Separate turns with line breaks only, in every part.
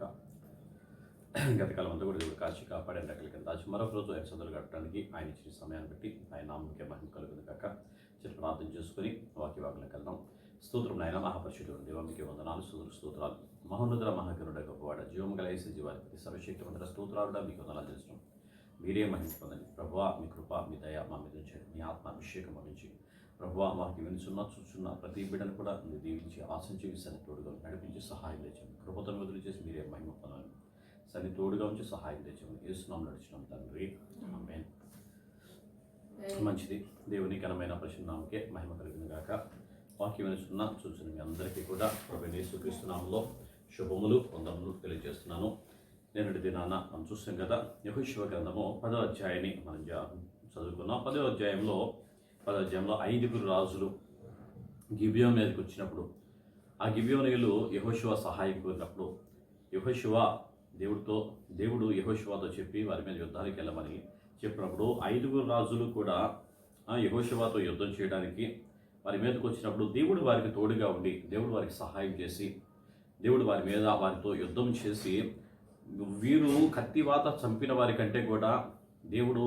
కలుగును గతకాలం అంతా కూడా దేవుడు కాచి కాపాడే రెక్కల కింద దాచి మరొక రోజు ఆయన సొంతలు కట్టడానికి ఆయన ఇచ్చిన సమయాన్ని బట్టి ఆయన నామకే మహిమ కలుగుతుంది కాక చిన్న ప్రార్థన చేసుకుని వాక్య వాకులకు వెళ్దాం. స్తోత్రం నాయన మహాపరిశుద్ధుడు దేవానికి వందనాలు స్తోత్ర స్తోత్రాలు. మహోన్నతుల మహాగరుడ గొప్పవాడ జీవం గల ఏసీ జీవాధిపతి సర్వశక్తివంతుల స్తోత్రాలుగా మీకు వందనాలు చేస్తున్నాం మీరే మహిమ పొందండి. ప్రభువా మీ కృప మీ దయ మా మీద మీ ఆత్మ అభిషేకం నుంచి ప్రభువా మాకు వినుచున్న చూస్తున్న ప్రతి బిడ్డను కూడా మీరు దీవించి ఆశించి సన్ని తోడుగా నడిపించి సహాయం తెచ్చండి కృపతను వదిలి చేసి మీరే మహిమ పొందాలి. సన్ని తోడుగా ఉంచి సహాయం తెచ్చండి ఏసునాం నడిచినాం తండ్రి. మంచిది. దేవుని ఘనమైన ప్రశ్నామకే మహిమ కలిగిన గాక. వాక్యం వినుచున్న చూసిన మీ అందరికీ కూడా ప్రభు యేసుక్రీస్తునామంలో శుభములు వందములు తెలియజేస్తున్నాను. నేనటి దినాన మనం చూస్తాం కదా యహోశివ గ్రంథము పదో అధ్యాయాన్ని మనం చదువుకున్నాం. పదో అధ్యాయంలో పదో ఐదుగురు రాజులు గిబియోన్ మీదకి వచ్చినప్పుడు ఆ గిబియోనీయులు యహోశివ సహాయం కోరినప్పుడు యహోశివ దేవుడితో దేవుడు యహోశివతో చెప్పి వారి మీద యుద్ధానికి వెళ్ళమని చెప్పినప్పుడు ఐదుగురు రాజులు కూడా ఆ యహోశివతో యుద్ధం చేయడానికి వారి మీదకి వచ్చినప్పుడు దేవుడు వారికి తోడుగా ఉండి దేవుడు వారికి సహాయం చేసి దేవుడు వారి మీద వారితో యుద్ధం చేసి వీరు కత్తివాత చంపిన వారి కంటే కూడా దేవుడు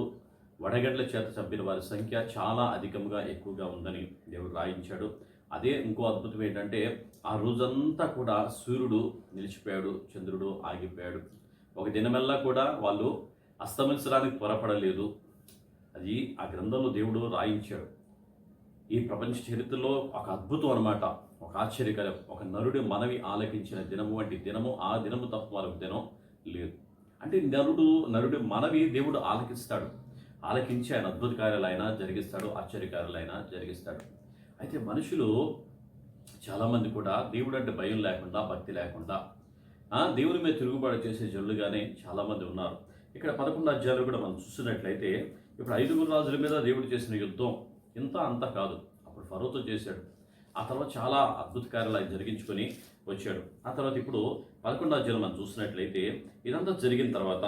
వడగడ్ల చేత చంపిన వారి సంఖ్య చాలా అధికంగా ఎక్కువగా ఉందని దేవుడు రాయించాడు. అదే ఇంకో అద్భుతం ఏంటంటే ఆ రోజంతా కూడా సూర్యుడు నిలిచిపోయాడు చంద్రుడు ఆగిపోయాడు. ఒక దినమెల్లా కూడా వాళ్ళు అస్తమించడానికి త్వరపడలేదు అది ఆ గ్రంథంలో దేవుడు రాయించాడు. ఈ ప్రపంచ చరిత్రలో ఒక అద్భుతం అన్నమాట ఒక ఆశ్చర్యకరం ఒక నరుడి మనవి ఆలకించిన దినము వంటి దినము ఆ దినము తప్ప మరొక దినం లేదు. అంటే నరుడు నరుడి మనవి దేవుడు ఆలకిస్తాడు. ఆలకించి ఆయన అద్భుత కార్యాలైనా జరిగిస్తాడు ఆశ్చర్యకారులైనా జరిగిస్తాడు. అయితే మనుషులు చాలామంది కూడా దేవుడు అంటే భయం లేకుండా భక్తి లేకుండా ఆ, దేవుని మీద తిరుగుబాటు చేసే జనులుగానే చాలామంది ఉన్నారు. ఇక్కడ పదకొండు అధ్యాయులు కూడా మనం చూసినట్లయితే ఇప్పుడు ఐదుగురు రాజుల మీద దేవుడు చేసిన యుద్ధం ఇంత అంత కాదు. అప్పుడు ఫరోతో చేశాడు. ఆ తర్వాత చాలా అద్భుత కార్యాలు ఆయన జరిగించుకొని వచ్చాడు. ఆ తర్వాత ఇప్పుడు పదకొండు అధ్యాయులు మనం చూసినట్లయితే ఇదంతా జరిగిన తర్వాత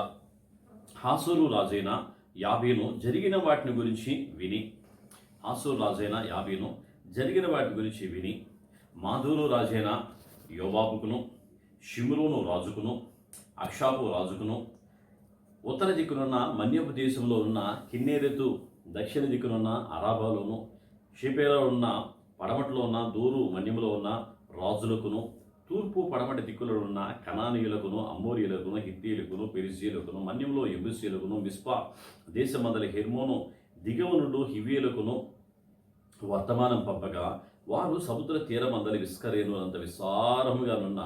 హాసూరు రాజైన యాబీను జరిగిన వాటిని గురించి విని. ఆసూర్ రాజైన యాబీను జరిగిన వాటి గురించి విని మాధూరు రాజైన యోబాబుకును షిమ్రోను రాజుకును అక్షాపు రాజుకును ఉత్తర దిక్కునున్న మన్యపు దేశంలో ఉన్న కిన్నేరెతు దక్షిణ దిక్కునున్న అరాబాలోను షిపేలో ఉన్న పడమటిలో ఉన్న దూరు మన్యములో ఉన్న రాజులకును తూర్పు పడమటి దిక్కులో ఉన్న కణానీయులకును అమ్మోరియులకును హిత్తీయులకును పెరిసీలకును మన్యంలో ఎబుసీలకును మిస్పా దేశమందలి హెర్మోను దిగవనుడు హివీయులకును వర్తమానం పంపగా వారు సముద్ర తీరమందలి విస్కరేణులంత విస్తారముగానున్న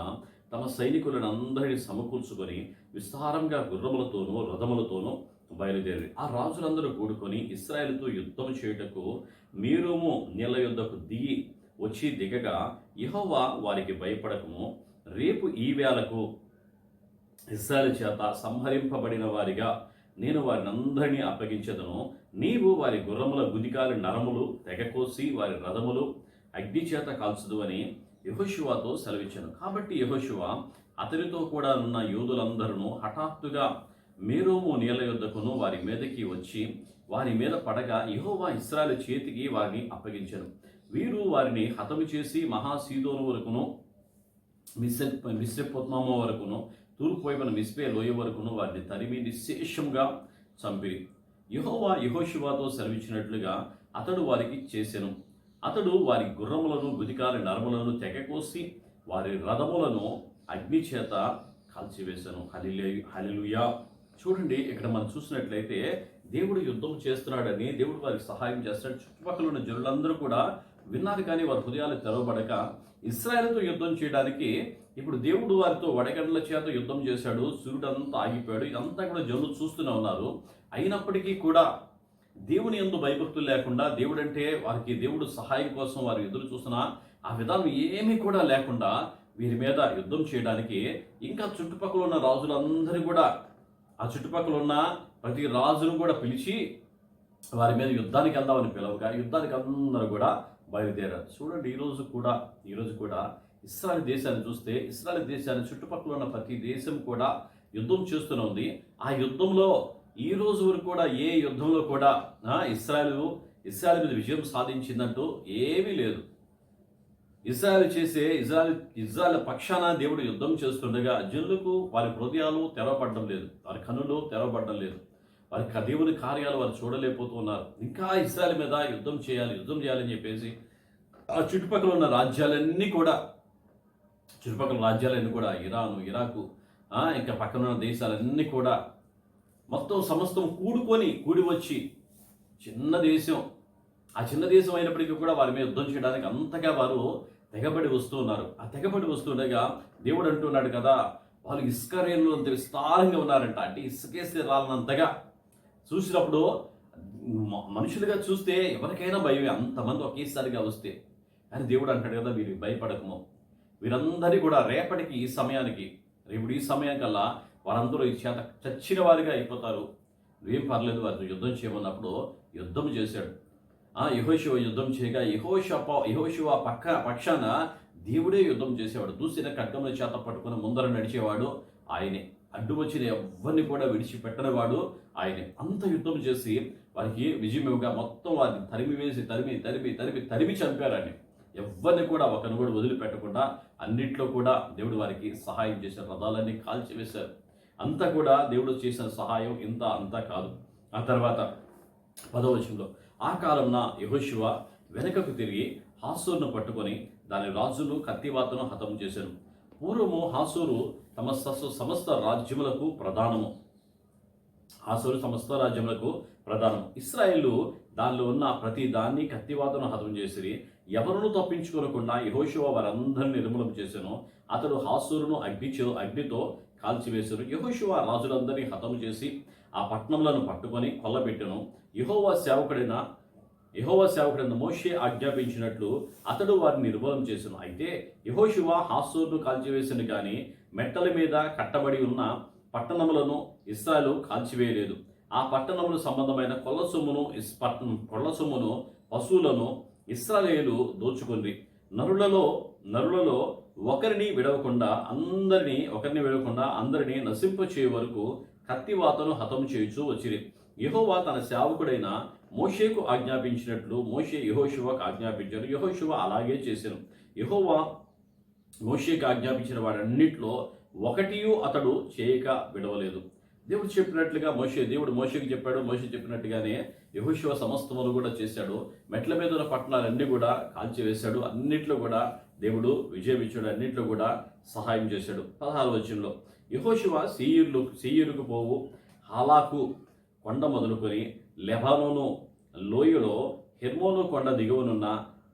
తమ సైనికులను అందరినీ సమకూర్చుకొని విస్తారంగా గుర్రములతోనూ రథములతోనూ బయలుదేరి ఆ రాజులందరూ కూడుకొని ఇస్రాయేల్తో యుద్ధం చేయుటకు మీరుము నీళ్ళ యుద్ధకు దిగి వచ్చి దిగగా యెహోవా వారికి భయపడకము. రేపు ఈ వేళకు ఇస్రాయల్ చేత సంహరింపబడిన వారిగా నేను వారిని అందరినీ అప్పగించదను. నీవు వారి గుర్రముల గుదికాలి నరములు తెగకోసి వారి రథములు అగ్ని చేత కాల్చదు అని యహోశివాతో సెలవిచ్చాను. కాబట్టి యహోశివ అతనితో కూడా ఉన్న యూదులందరూ హఠాత్తుగా మేరోము నీళ్ళ యుద్ధకును వారి మీదకి వచ్చి వారి మీద పడగా యహోవా ఇస్రాయల్ చేతికి వారిని అప్పగించాను. వీరు వారిని హతము చేసి మహాసీదోను వరకును మిస్సె మిస్సెపొత్నామో వరకును తూర్పు వైపున మిస్పే లోయ వరకును వారిని తరిమి నిశేషంగా చంపిరి. యహోవా యహోశివాతో సెలవిచ్చినట్లుగా అతడు వారికి చేసెను. అతడు వారి గుర్రములను గుదికాలి నరములను తెగకోసి వారి రథములను అగ్ని చేత కాల్చివేశాను హలిలే హలిలుయా చూడండి ఇక్కడ మనం చూసినట్లయితే దేవుడు యుద్ధం చేస్తున్నాడని దేవుడు వారికి సహాయం చేస్తాడు చుట్టుపక్కల ఉన్న జనులందరూ కూడా విన్నారు కానీ వారి హృదయాలు తెరవబడక ఇస్రాయల్తో యుద్ధం చేయడానికి ఇప్పుడు దేవుడు వారితో వడగండ్ల చేత యుద్ధం చేశాడు సూర్యుడంతా ఆగిపోయాడు. ఇదంతా కూడా జనులు చూస్తూనే ఉన్నారు. అయినప్పటికీ కూడా దేవుని ఎందు భయభక్తులు లేకుండా దేవుడు అంటే వారికి దేవుడు సహాయం కోసం వారు ఎదురు చూస్తున్నా ఆ విధానం ఏమీ కూడా లేకుండా వీరి మీద యుద్ధం చేయడానికి ఇంకా చుట్టుపక్కల ఉన్న రాజులందరూ కూడా ఆ చుట్టుపక్కల ఉన్న ప్రతి రాజును కూడా పిలిచి వారి మీద యుద్ధానికి వెళ్దామని పిలవగా యుద్ధానికి అందరూ కూడా బయలుదేరారు. చూడండి ఈరోజు కూడా ఈరోజు కూడా ఇస్రాయల్ దేశాన్ని చూస్తే ఇస్రాయల్ దేశాన్ని చుట్టుపక్కల ఉన్న ప్రతి దేశం కూడా యుద్ధం చేస్తూనే ఉంది. ఆ యుద్ధంలో ఈ రోజు వరకు కూడా ఏ యుద్ధంలో కూడా ఇస్రాయల్ ఇస్రాయల్ మీద విజయం సాధించిందంటూ ఏమీ లేదు. ఇజ్రాయల్ చేసే ఇజ్రాయల్ ఇజ్రాయల్ పక్షాన దేవుడు యుద్ధం చేస్తుండగా జనులకు వారి హృదయాలు తెరవబడడం లేదు. వారి కనులు తెరవబడడం లేదు. వారి దేవుని కార్యాలు వారు చూడలేకపోతున్నారు. ఇంకా ఇస్రాయల్ మీద యుద్ధం చేయాలి యుద్ధం చేయాలని చెప్పేసి ఆ చుట్టుపక్కల ఉన్న రాజ్యాలన్నీ కూడా చుట్టుపక్కల రాజ్యాలన్నీ కూడా ఇరాను ఇరాకు ఇంకా పక్కన ఉన్న దేశాలన్నీ కూడా మొత్తం సమస్తం కూడుకొని కూడి వచ్చి చిన్న దేశం ఆ చిన్న దేశం అయినప్పటికీ కూడా వారి మీద యుద్ధం చేయడానికి అంతగా వారు తెగబడి వస్తున్నారు ఆ తెగబడి వస్తుండగా దేవుడు అంటున్నాడు కదా వాళ్ళు ఇసుక రేణులు అంత విస్తారంగా ఉన్నారంట. అంటే ఇసుకేస్తే రాలనంతగా చూసినప్పుడు మనుషులుగా చూస్తే ఎవరికైనా భయమే అంతమంది ఒకేసారిగా వస్తే. కానీ దేవుడు అంటాడు కదా వీరు భయపడకము. వీరందరి కూడా రేపటికి ఈ సమయానికి రేపుడు ఈ సమయం కల్లా వారందరూ ఈ చేత చచ్చిన వారిగా అయిపోతారు. ఏం పర్లేదు వారితో యుద్ధం చేయమన్నప్పుడు యుద్ధం చేశాడు. ఆ యహోశివ యుద్ధం చేయగా యహోష యహోశివ పక్క పక్షాన దేవుడే యుద్ధం చేసేవాడు. దూసిన ఖడ్గముల చేత పట్టుకుని ముందర నడిచేవాడు ఆయనే. అడ్డు వచ్చిన ఎవరిని కూడా విడిచిపెట్టనివాడు ఆయన. అంత యుద్ధం చేసి వారికి విజయముగా మొత్తం వారిని తరిమి వేసి తరిమి తరిమి తరిమి తరిమి చంపారని ఎవరిని కూడా ఒకరిని కూడా వదిలిపెట్టకుండా అన్నిట్లో కూడా దేవుడు వారికి సహాయం చేశారు రథాలన్నీ కాల్చివేశారు. అంతా కూడా దేవుడు చేసిన సహాయం ఇంత అంతా కాదు. ఆ తర్వాత పదవచంలో ఆ కాలంన యహోశివ వెనుకకు తిరిగి హాసూరును పట్టుకొని దాని రాజులు కత్తివాతను హతం చేశారు పూర్వము హాసూరు తమ సమస్త రాజ్యములకు ప్రధానము. హాసూరు సమస్త రాజ్యములకు ప్రధానం ఇస్రాయేళ్ళు దానిలో ఉన్న ప్రతి దాన్ని కత్తివాతను హతం చేసి ఎవరును తప్పించుకోనకుండా యహోశివ వారందరిని నిర్మూలం చేశాను అతడు హాసూరును అగ్నిచో అగ్నితో కాల్చివేశారు యహోశివ రాజులందరినీ హతం చేసి ఆ పట్టణంలను పట్టుకొని కొల్లబెట్టెను. యహోవా సేవకుడైన యహోవా సేవకుడైన మోషే ఆజ్ఞాపించినట్లు అతడు వారిని నిర్మూలం చేసిన. అయితే యహోశివ హాసూరును కాల్చివేసిన కానీ మెట్టల మీద కట్టబడి ఉన్న పట్టణములను ఇస్రాయలు కాల్చివేయలేదు. ఆ పట్టణములు సంబంధమైన కొల్ల సొమ్మును ఇస్ పట్టణం కొల్ల సొమ్మును పశువులను ఇస్రాయేలు దోచుకుంది నరులలో నరులలో ఒకరిని విడవకుండా అందరినీ ఒకరిని విడవకుండా అందరినీ నశింపచేయ వరకు కత్తివాతను హతం చేయుచూ వచ్చిరి. యహోవా తన సేవకుడైన మోషేకు ఆజ్ఞాపించినట్లు మోషే యహోశివకు ఆజ్ఞాపించాడు యహోశివ అలాగే చేశాను. యహోవా మోషేకు ఆజ్ఞాపించిన వాడన్నిట్లో ఒకటియు అతడు చేయక విడవలేదు. దేవుడు చెప్పినట్లుగా మోషే దేవుడు మోషేకి చెప్పాడు. మోషే చెప్పినట్టుగానే యహోశివ సమస్తములు కూడా చేశాడు. మెట్ల మీద ఉన్న పట్టణాలన్నీ కూడా కాల్చివేశాడు. అన్నిట్లో కూడా దేవుడు విజయం ఇచ్చాడు. కూడా సహాయం చేశాడు. పదహారు వచనంలో యహోశివ సీయుర్లు సీయురుకు పోవు హాలాకు కొండ మొదలుకొని లెబానోను లోయలో హెర్మోను కొండ దిగువనున్న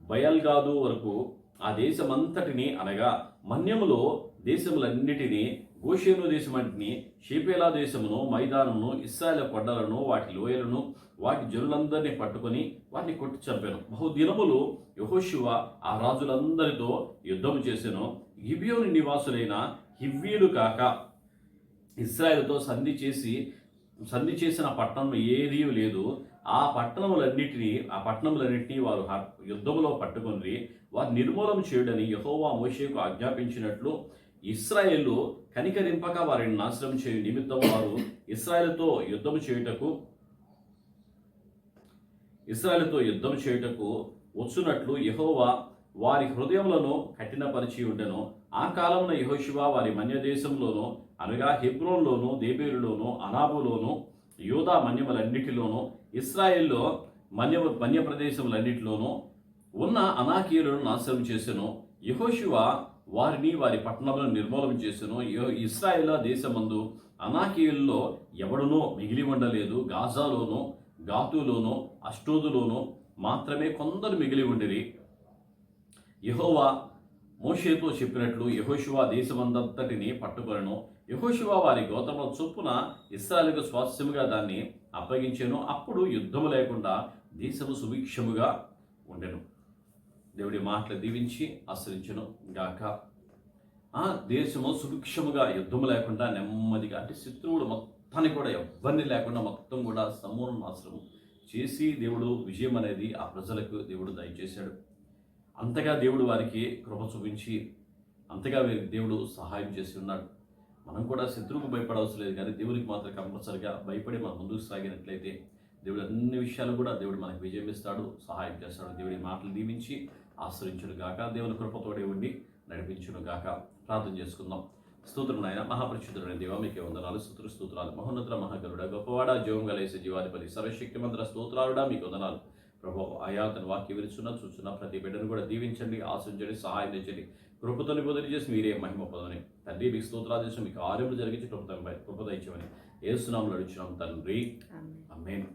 బయల్గాదు వరకు ఆ దేశమంతటిని అనగా మన్యములో దేశములన్నిటినీ గోషేను దేశమంటిని షేపేలా దేశమును మైదానమును ఇస్రాయల కొండలను వాటి లోయలను వాటి జనులందరినీ పట్టుకొని వాటిని కొట్టి చంపాను. బహుదినములు యహోశివ ఆ రాజులందరితో యుద్ధము చేశాను గిబియోని నివాసులైన హివ్వీలు కాక ఇస్రాయల్తో సంధి చేసి సంధి చేసిన పట్టణం ఏదీ లేదు. ఆ పట్టణములన్నిటినీ ఆ పట్టణములన్నిటినీ వారు యుద్ధములో పట్టుకొని వారు నిర్మూలం చేయడని యహోవా మోషేకు ఆజ్ఞాపించినట్లు ఇస్రాయేలు కనికరింపక వారిని నాశనం చేయు నిమిత్తం వారు ఇస్రాయేల్తో యుద్ధం చేయుటకు ఇస్రాయేల్తో యుద్ధం చేయుటకు వచ్చునట్లు యహోవా వారి హృదయములను కఠినపరిచి ఉండెను ఆ కాలంలో యహోశివ వారి మన్యదేశంలోనూ అనగా హెబ్రోన్లోను దేబేరులోను అనాబులోను యూదా మన్యములన్నిటిలోను ఇస్రాయేల్లో మన్య మన్య ప్రదేశములన్నిటిలోనూ ఉన్న అనాకీయులను నాశనం చేసెను. యహోశివ వారిని వారి పట్టణములను నిర్మూలన చేసెను. యెహో- ఇస్రాయేల దేశమందు అనాకీయుల్లో ఎవడునో మిగిలి ఉండలేదు. గాజాలోను గాతులోను అష్టోదులోను మాత్రమే కొందరు మిగిలి ఉండిరి. యహోవా మోషేతో చెప్పినట్లు యహోశివా దేశమందంతటిని పట్టుకొనను. యహోశివా వారి గోత్రముల చొప్పున ఇస్రాయలకు స్వాస్థ్యముగా దాన్ని అప్పగించాను. అప్పుడు యుద్ధము లేకుండా దేశము సుభిక్షముగా ఉండెను. దేవుడి మాటలు దీవించి ఆశ్రయించను గాక. ఆ దేశము సుభిక్షముగా యుద్ధము లేకుండా నెమ్మదిగా అంటే శత్రువుడు మొత్తాన్ని కూడా ఎవరిని లేకుండా మొత్తం కూడా సమూలం నాశనం చేసి దేవుడు విజయం అనేది ఆ ప్రజలకు దేవుడు దయచేశాడు. అంతగా దేవుడు వారికి కృప చూపించి అంతగా దేవుడు సహాయం చేసి ఉన్నాడు. మనం కూడా శత్రువుకు భయపడవలసిన లేదు కానీ దేవునికి మాత్రం కంపల్సరిగా భయపడి మనం ముందుకు సాగినట్లయితే దేవుడు అన్ని విషయాలు కూడా దేవుడు మనకు విజయం ఇస్తాడు సహాయం చేస్తాడు. దేవుడి మాటలు దీవించి ఆశ్రయించును గాక. దేవుని కృపతోడే ఉండి నడిపించును గాక. ప్రార్థన చేసుకుందాం. స్తోత్రం నాయన మహాపరిశుద్ధుడైన దేవ మీకే వందనాలు. స్తోత్ర స్తోత్రాలు. మహోన్నత మహాగరుడ గొప్పవాడ జీవం గలేసే జీవాధిపతి సర్వశక్తి మంత్ర స్తోత్రాలుడా మీకు వందనాలు. ప్రభు అయా తన వాక్యం విరుచున్న చూస్తున్న ప్రతి బిడ్డను కూడా దీవించండి ఆశించండి సహాయం తెచ్చండి కృపతో నిబోధన చేసి మీరే మహిమ పొందని తండ్రి మీకు స్తోత్రాలు చేసి మీకు కార్యములు జరిగించి కృపత కృపత ఇచ్చామని ఏసునాములు అడుచున్నాం తండ్రి. అమ్మేన్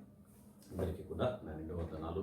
అందరికీ కూడా నా నిండు వందనాలు.